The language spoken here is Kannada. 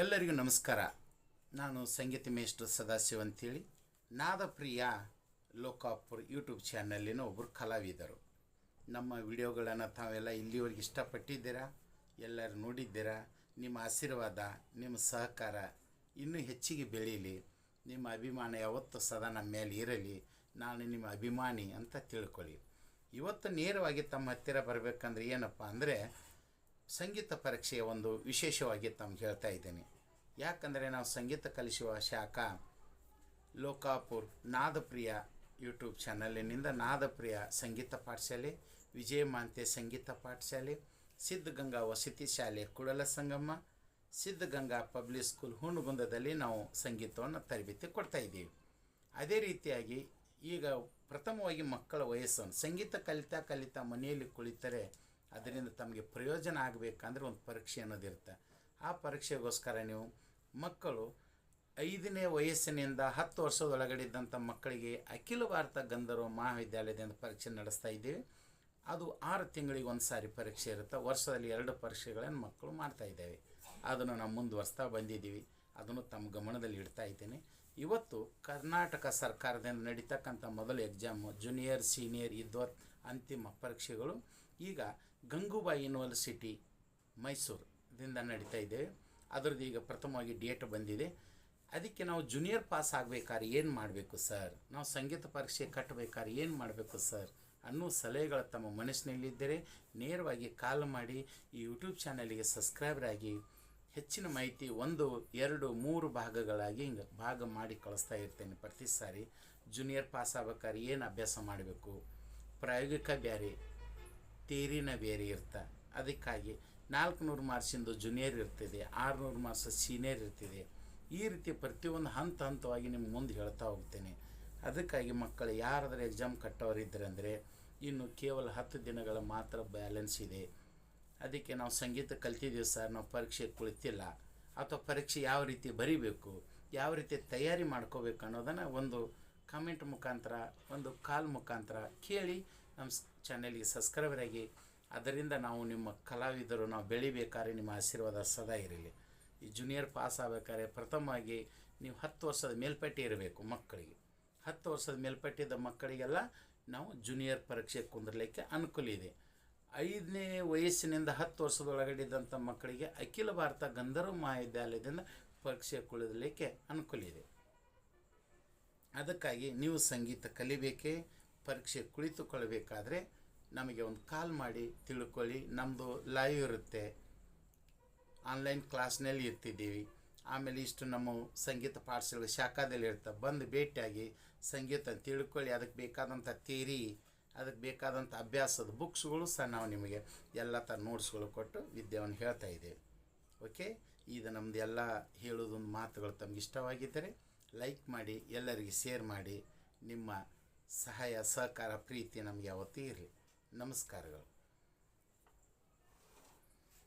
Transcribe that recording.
ಎಲ್ಲರಿಗೂ ನಮಸ್ಕಾರ. ನಾನು ಸಂಗೀತ ಮೇಷ್ಟ್ರ ಸದಾಶಿವ ಅಂತೇಳಿ. ನಾದಪ್ರಿಯ ಲೋಕಾಪುರ್ ಯೂಟ್ಯೂಬ್ ಚಾನಲ್ಲಿನ ಒಬ್ಬರು ಕಲಾವಿದರು. ನಮ್ಮ ವಿಡಿಯೋಗಳನ್ನು ತಾವೆಲ್ಲ ಇಲ್ಲಿವರೆಗೆ ಇಷ್ಟಪಟ್ಟಿದ್ದೀರಾ? ಎಲ್ಲರೂ ನೋಡಿದ್ದೀರಾ? ನಿಮ್ಮ ಆಶೀರ್ವಾದ, ನಿಮ್ಮ ಸಹಕಾರ ಇನ್ನೂ ಹೆಚ್ಚಿಗೆ ಬೆಳೀಲಿ ನಿಮ್ಮ ಅಭಿಮಾನ ಯಾವತ್ತೂ ಸದಾ ನಮ್ಮ ಮೇಲೆ ಇರಲಿ. ನಾನು ನಿಮ್ಮ ಅಭಿಮಾನಿ ಅಂತ ತಿಳ್ಕೊಳ್ಳಿ. ಇವತ್ತು ನೇರವಾಗಿ ತಮ್ಮ ಹತ್ತಿರ ಬರಬೇಕಂದ್ರೆ ಏನಪ್ಪ ಅಂದರೆ ಸಂಗೀತ ಪರೀಕ್ಷೆಯ ಒಂದು ವಿಶೇಷವಾಗಿ ತಮ್ಗೆ ಹೇಳ್ತಾ ಇದ್ದೇನೆ. ಯಾಕಂದರೆ ನಾವು ಸಂಗೀತ ಕಲಿಸುವ ಶಾಖ ಲೋಕಾಪುರ್ ನಾದಪ್ರಿಯ ಯೂಟ್ಯೂಬ್ ಚಾನಲಿನಿಂದ ನಾದಪ್ರಿಯ ಸಂಗೀತ ಪಾಠಶಾಲೆ, ವಿಜಯ ಮಾಂತೆ ಸಂಗೀತ ಪಾಠಶಾಲೆ, ಸಿದ್ಧಗಂಗಾ ವಸತಿ ಶಾಲೆ ಕುಡಲ ಸಂಗಮ, ಸಿದ್ಧಗಂಗಾ ಪಬ್ಲಿಕ್ ಸ್ಕೂಲ್ ಹುಣಗುಂದದಲ್ಲಿ ನಾವು ಸಂಗೀತವನ್ನು ತರಬೇತಿ ಕೊಡ್ತಾ ಇದ್ದೀವಿ. ಅದೇ ರೀತಿಯಾಗಿ ಈಗ ಪ್ರಥಮವಾಗಿ ಮಕ್ಕಳ ವಯಸ್ಸನ್ನು, ಸಂಗೀತ ಕಲಿತಾ ಕಲಿತಾ ಮನೆಯಲ್ಲಿ ಕುಳಿತರೆ ಅದರಿಂದ ತಮಗೆ ಪ್ರಯೋಜನ ಆಗಬೇಕಂದ್ರೆ ಒಂದು ಪರೀಕ್ಷೆ ಅನ್ನೋದಿರುತ್ತೆ ಆ ಪರೀಕ್ಷೆಗೋಸ್ಕರ ನೀವು ಮಕ್ಕಳು ಐದನೇ ವಯಸ್ಸಿನಿಂದ ಹತ್ತು ವರ್ಷದೊಳಗಡೆ ಇದ್ದಂಥ ಮಕ್ಕಳಿಗೆ ಅಖಿಲ ಭಾರತ ಗಂಧರ್ವ ಮಹಾವಿದ್ಯಾಲಯದಿಂದ ಪರೀಕ್ಷೆ ನಡೆಸ್ತಾ ಇದ್ದೀವಿ. ಅದು ಆರು ತಿಂಗಳಿಗೆ ಒಂದು ಸಾರಿ ಪರೀಕ್ಷೆ ಇರುತ್ತೆ. ವರ್ಷದಲ್ಲಿ ಎರಡು ಪರೀಕ್ಷೆಗಳನ್ನು ಮಕ್ಕಳು ಮಾಡ್ತಾ ಇದ್ದೇವೆ. ಅದನ್ನು ನಾವು ಮುಂದುವರ್ಸ್ತಾ ಬಂದಿದ್ದೀವಿ. ಅದನ್ನು ತಮ್ಮ ಗಮನದಲ್ಲಿ ಇಡ್ತಾ ಇದ್ದೇನೆ. ಇವತ್ತು ಕರ್ನಾಟಕ ಸರ್ಕಾರದಿಂದ ನಡೀತಕ್ಕಂಥ ಮೊದಲು ಎಕ್ಸಾಮು, ಜೂನಿಯರ್, ಸೀನಿಯರ್ ಇದ್ದ ಅಂತಿಮ ಪರೀಕ್ಷೆಗಳು. ಈಗ ಗಂಗೂಬಾಯಿ ಯೂನಿವರ್ಸಿಟಿ ಮೈಸೂರದಿಂದ ನಡೀತಾ ಇದ್ದೇವೆ ಅದರದ್ದು ಈಗ ಪ್ರಥಮವಾಗಿ ಡೇಟ್ ಬಂದಿದೆ. ಅದಕ್ಕೆ ನಾವು ಜೂನಿಯರ್ ಪಾಸ್ ಆಗಬೇಕಾದ್ರೆ ಏನು ಮಾಡಬೇಕು ಸರ್ ನಾವು ಸಂಗೀತ ಪರೀಕ್ಷೆ ಕಟ್ಟಬೇಕಾದ್ರೆ ಏನು ಮಾಡಬೇಕು ಸರ್ ಅನ್ನೋ ಸಲಹೆಗಳು ತಮ್ಮ ಮನಸ್ಸಿನಲ್ಲಿದ್ದರೆ ನೇರವಾಗಿ ಕಾಲ್ ಮಾಡಿ ಈ ಯೂಟ್ಯೂಬ್ ಚಾನಲಿಗೆ ಸಬ್ಸ್ಕ್ರೈಬರ್ ಆಗಿ ಹೆಚ್ಚಿನ ಮಾಹಿತಿ ಒಂದು, ಎರಡು, ಮೂರು ಭಾಗಗಳಾಗಿ ಹಿಂಗೆ ಭಾಗ ಮಾಡಿ ಕಳಿಸ್ತಾ ಇರ್ತೇನೆ ಪ್ರತಿ ಸಾರಿ. ಜೂನಿಯರ್ ಪಾಸ್ ಆಗ್ಬೇಕಾದ್ರೆ ಏನು ಅಭ್ಯಾಸ ಮಾಡಬೇಕು? ಪ್ರಾಯೋಗಿಕ ಬೇರೆ ತೇರಿನ ಬೇರೆ ಇರ್ತ. ಅದಕ್ಕಾಗಿ ನಾಲ್ಕುನೂರು ಮಾರ್ಕ್ಸಿಂದು ಜೂನಿಯರ್ ಇರ್ತದೆ, ಆರುನೂರು ಮಾರ್ಸ ಸೀನಿಯರ್ ಇರ್ತಿದೆ. ಈ ರೀತಿ ಪ್ರತಿಯೊಂದು ಹಂತ ಹಂತವಾಗಿ ನಿಮ್ಗೆ ಮುಂದೆ ಹೇಳ್ತಾ ಹೋಗ್ತೇನೆ. ಅದಕ್ಕಾಗಿ ಮಕ್ಕಳು, ಯಾರಾದರೂ ಎಕ್ಸಾಮ್ ಕಟ್ಟೋರಿದ್ದಾರೆ ಅಂದರೆ ಇನ್ನು ಕೇವಲ ಹತ್ತು ದಿನಗಳ ಮಾತ್ರ ಬ್ಯಾಲೆನ್ಸ್ ಇದೆ. ಅದಕ್ಕೆ ನಾವು ಸಂಗೀತ ಕಲ್ತಿದ್ದೀವಿ ಸರ್ ನಾವು ಪರೀಕ್ಷೆ ಕುಳಿತಿಲ್ಲ. ಅಥವಾ ಪರೀಕ್ಷೆ ಯಾವ ರೀತಿ ಬರೀಬೇಕು, ಯಾವ ರೀತಿ ತಯಾರಿ ಮಾಡ್ಕೋಬೇಕು ಅನ್ನೋದನ್ನು ಒಂದು ಕಮೆಂಟ್ ಮುಖಾಂತರ, ಒಂದು ಕಾಲ್ ಮುಖಾಂತರ ಕೇಳಿ ನಮ್ಮ ಚಾನೆಲ್ಗೆ ಸಬ್ಸ್ಕ್ರೈಬರ್ ಆಗಿ, ಅದರಿಂದ ನಾವು ನಿಮ್ಮ ಕಲಾವಿದರು ನಾವು ಬೆಳಿಬೇಕಾದ್ರೆ ನಿಮ್ಮ ಆಶೀರ್ವಾದ ಸದಾ ಇರಲಿ. ಈ ಜೂನಿಯರ್ ಪಾಸ್ ಆಗಬೇಕಾದ್ರೆ ಪ್ರಥಮವಾಗಿ ನೀವು ಹತ್ತು ವರ್ಷದ ಮೇಲ್ಪಟ್ಟಿ ಇರಬೇಕು ಮಕ್ಕಳಿಗೆ. ಹತ್ತು ವರ್ಷದ ಮೇಲ್ಪಟ್ಟಿದ್ದ ಮಕ್ಕಳಿಗೆಲ್ಲ ನಾವು ಜೂನಿಯರ್ ಪರೀಕ್ಷೆ ಕುಂದಿರಲಿಕ್ಕೆ ಅನುಕೂಲ ಇದೆ. ಐದನೇ ವಯಸ್ಸಿನಿಂದ ಹತ್ತು ವರ್ಷದೊಳಗಡೆ ಇದ್ದಂಥ ಮಕ್ಕಳಿಗೆ ಅಖಿಲ ಭಾರತ ಗಂಧರ್ವ ಮಹಾವಿದ್ಯಾಲಯದಿಂದ ಪರೀಕ್ಷೆ ಕುಳಿದಲಿಕ್ಕೆ ಅನುಕೂಲ ಇದೆ. ಅದಕ್ಕಾಗಿ ನೀವು ಸಂಗೀತ ಕಲಿಬೇಕೇ ಪರೀಕ್ಷೆ ಕುಳಿತುಕೊಳ್ಳಬೇಕಾದ್ರೆ ನಮಗೆ ಒಂದು ಕಾಲ್ ಮಾಡಿ ತಿಳ್ಕೊಳ್ಳಿ. ನಮ್ಮದು ಲೈವ್ ಇರುತ್ತೆ. ಆನ್ಲೈನ್ ಕ್ಲಾಸ್ನಲ್ಲಿ ಇರ್ತಿದ್ದೀವಿ. ಆಮೇಲೆ ಇಷ್ಟು ನಮ್ಮ ಸಂಗೀತ ಪಾಠಶಾಲೆ ಶಾಖಾದಲ್ಲಿ ಇರ್ತವೆ ಬಂದು ಭೇಟಿಯಾಗಿ ಸಂಗೀತ ತಿಳ್ಕೊಳ್ಳಿ. ಅದಕ್ಕೆ ಬೇಕಾದಂಥ ಥೇರಿ ಅದಕ್ಕೆ ಬೇಕಾದಂಥ ಅಭ್ಯಾಸದ ಬುಕ್ಸ್ಗಳು ಸಹ ನಾವು ನಿಮಗೆ ಎಲ್ಲ ಥರ ನೋಟ್ಸ್ಗಳು ಕೊಟ್ಟು ವಿದ್ಯೆಯನ್ನು ಹೇಳ್ತಾ ಇದ್ದೇವೆ. ಓಕೆ ಇದು ನಮ್ಮದು ಎಲ್ಲ ಹೇಳೋದೊಂದು ಮಾತುಗಳು ತಮ್ಗೆ ಇಷ್ಟವಾಗಿದ್ದರೆ ಲೈಕ್ ಮಾಡಿ, ಎಲ್ಲರಿಗೆ ಶೇರ್ ಮಾಡಿ. ನಿಮ್ಮ ಸಹಾಯ ಸಹಕಾರ ಪ್ರೀತಿ ನಮಗೆ ಯಾವತ್ತೂ ಇರಲಿ. ನಮಸ್ಕಾರಗಳು.